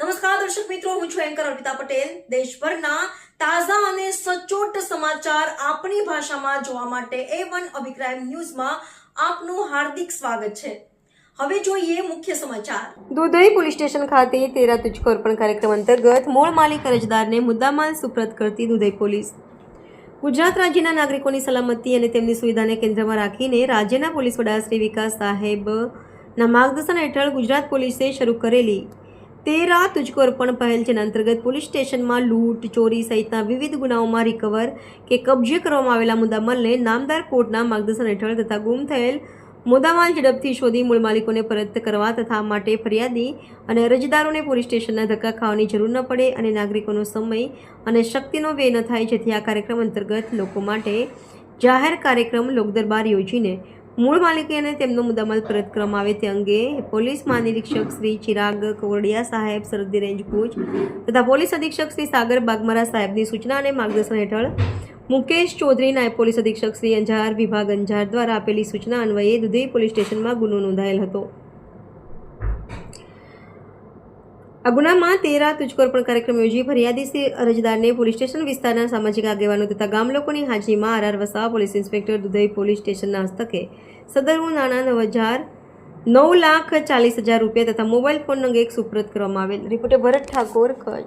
નમસ્કાર, દર્શક મિત્રો, હું છું એન્કર અર્પિતા પટેલ. દેશભરના તાજા અને સચોટ સમાચાર આપણી ભાષામાં જોવા માટે એ વન અભિપ્રાય ન્યૂઝમાં આપનું હાર્દિક સ્વાગત છે. હવે જોઈએ મુખ્ય સમાચાર. દુધઈ પોલીસ સ્ટેશન ખાતે તેરા તુજકો પણ કાર્યક્રમ અંતર્ગત મૂળ માલિક અરજદારને મુદ્દામાલ સુપ્રત કરતી દુધઈ પોલીસ. ગુજરાત રાજ્યના નાગરિકોની સલામતી અને તેમની સુવિધાને કેન્દ્રમાં રાખીને રાજ્યના પોલીસ વડા શ્રી વિકાસ સાહેબના માર્ગદર્શન હેઠળ ગુજરાત પોલીસે શરૂ કરેલી તેરા તુજકો અર્પણ પહેલ જેના અંતર્ગત પોલીસ સ્ટેશનમાં લૂંટ, ચોરી સહિતના વિવિધ ગુનાઓમાં રિકવર કે કબજે કરવામાં આવેલા મુદ્દામાલને નામદાર કોર્ટના માર્ગદર્શન હેઠળ તથા ગુમ થયેલ મુદ્દામાલ ઝડપથી શોધી મૂળ માલિકોને પરત કરવા તથા માટે ફરિયાદી અને અરજદારોને પોલીસ સ્ટેશનના ધક્કા ખાવાની જરૂર ન પડે અને નાગરિકોનો સમય અને શક્તિનો વ્યય ન થાય, જેથી આ કાર્યક્રમ અંતર્ગત લોકો માટે જાહેર કાર્યક્રમ લોકદરબાર યોજીને મૂળ માલિકીને તેમનો મુદ્દામાલ પરત કરવામાં આવે તે અંગે પોલીસ મહાનિરીક્ષક શ્રી ચિરાગ કોરડિયા સાહેબ, સરહદી રેન્જ ભુજ તથા પોલીસ અધિક્ષક શ્રી સાગર બાગમારા સાહેબની સૂચના અને માર્ગદર્શન હેઠળ મુકેશ ચૌધરી નાયબ પોલીસ અધિક્ષક શ્રી અંજાર વિભાગ અંજાર દ્વારા આપેલી સૂચના અન્વયે દુધઈ પોલીસ સ્ટેશનમાં ગુનો નોંધાયેલ હતો. આ ગુનામાં તેરા તુજકો પણ કાર્યક્રમ યોજી ફરિયાદી અરજદારને પોલીસ સ્ટેશન વિસ્તારના સામાજિક આગેવાનો તથા ગામ લોકોની હાજરીમાં R R Vasava police inspector Dudhai police સ્ટેશનના હસ્તકે સદરવું નાણાં નવ હજાર નવ લાખ ચાલીસ હજાર રૂપિયા તથા મોબાઈલ ફોન અંગે એક સુપ્રત કરવામાં આવેલ. રિપોર્ટર ભરત ઠાકોર કચ્છ